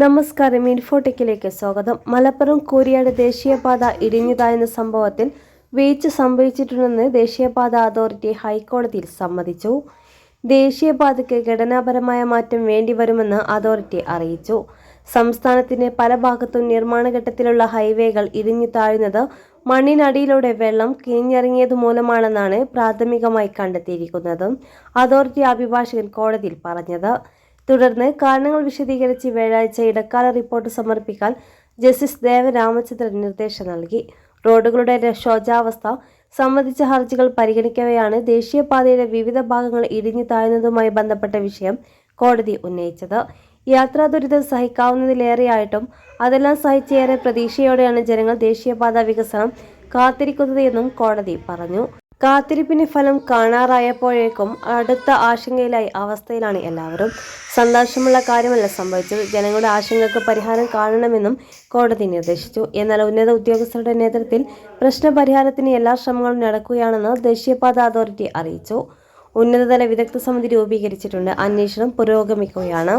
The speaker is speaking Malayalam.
നമസ്കാരം. ഇൻഫോടെക്കിലേക്ക് സ്വാഗതം. മലപ്പുറം കൂരിയാട് ദേശീയപാത ഇടിഞ്ഞതായെന്ന സംഭവത്തിൽ വീഴ്ച സംഭവിച്ചിട്ടുണ്ടെന്ന് ദേശീയപാത അതോറിറ്റി ഹൈക്കോടതിയിൽ സമ്മതിച്ചു. ദേശീയപാതയ്ക്ക് ഘടനാപരമായ മാറ്റം വേണ്ടിവരുമെന്ന് അതോറിറ്റി അറിയിച്ചു. സംസ്ഥാനത്തിന്റെ പല ഭാഗത്തും നിർമ്മാണഘട്ടത്തിലുള്ള ഹൈവേകൾ ഇടിഞ്ഞു താഴുന്നത് മണ്ണിനടിയിലൂടെ വെള്ളം കിഴിഞ്ഞിറങ്ങിയത് മൂലമാണെന്നാണ് പ്രാഥമികമായി കണ്ടെത്തിയിരിക്കുന്നത് അതോറിറ്റി അഭിഭാഷകൻ കോടതിയിൽ പറഞ്ഞത്. തുടർന്ന് കാരണങ്ങൾ വിശദീകരിച്ച് വ്യാഴാഴ്ച ഇടക്കാല റിപ്പോർട്ട് സമർപ്പിക്കാൻ ജസ്റ്റിസ് ദേവരാമചന്ദ്രൻ നിർദ്ദേശം നൽകി. റോഡുകളുടെ ശോചാവസ്ഥ സംബന്ധിച്ച ഹർജികൾ പരിഗണിക്കവെയാണ് ദേശീയപാതയുടെ വിവിധ ഭാഗങ്ങൾ ഇടിഞ്ഞു താഴ്ന്നതുമായി ബന്ധപ്പെട്ട വിഷയം കോടതി ഉന്നയിച്ചത്. യാത്രാ ദുരിതം സഹിക്കാവുന്നതിലേറെയായിട്ടും അതെല്ലാം സഹിച്ചേറെ പ്രതീക്ഷയോടെയാണ് ജനങ്ങൾ ദേശീയപാത വികസനം കാത്തിരിക്കുന്നത് എന്നും കോടതി പറഞ്ഞു. കാത്തിരിപ്പിന് ഫലം കാണാറായപ്പോഴേക്കും അടുത്ത ആശങ്കയിലായി അവസ്ഥയിലാണ് എല്ലാവരും. സന്തോഷമുള്ള കാര്യമല്ല സംഭവിച്ചത്. ജനങ്ങളുടെ ആശങ്കക്ക് പരിഹാരം കാണണമെന്നും കോടതി നിർദ്ദേശിച്ചു. എന്നാൽ ഉന്നത ഉദ്യോഗസ്ഥരുടെ നേതൃത്വത്തിൽ പ്രശ്നപരിഹാരത്തിന് എല്ലാ ശ്രമങ്ങളും നടക്കുകയാണെന്ന് ദേശീയപാത അതോറിറ്റി അറിയിച്ചു. ഉന്നതതല വിദഗ്ധ സമിതി രൂപീകരിച്ചിട്ടുണ്ട്. അന്വേഷണം പുരോഗമിക്കുകയാണ്.